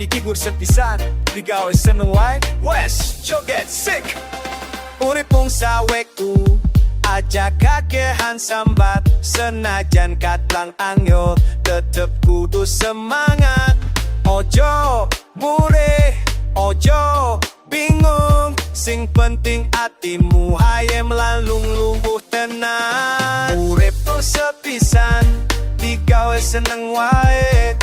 Ikibur sepisan Digawe seneng wae Wes joget sick. Urip mung saweku Aja kakehan sambat. Senajan katlang angyo Tetep kudu semangat. Ojo mure Ojo bingung. Sing penting atimu Hayem lalung lumbuh tenang Urip tuh sepisan Digawe seneng wae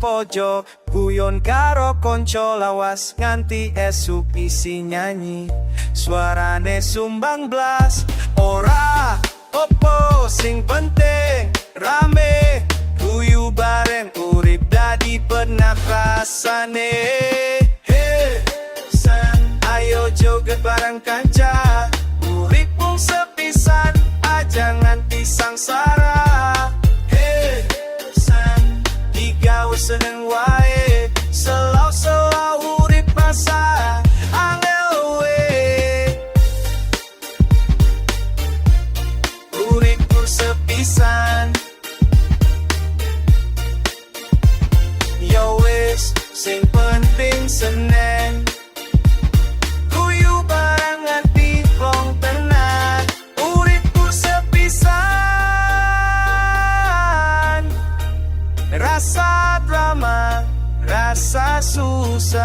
pojok Guyon karo konco lawas Nganti esuk isi nyanyi. Suarane sumbang blas Ora opo sing penting Rame. Guyu bareng urip dadi penafasane. Hey, san Ayo joget bareng kanca Digawe seneng wae Selau-selau urip masa Angel we Urip pun sepisan Yo wis, sing penting seneng rasa susah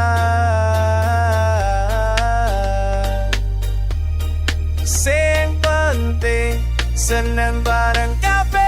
Sing penting seneng bae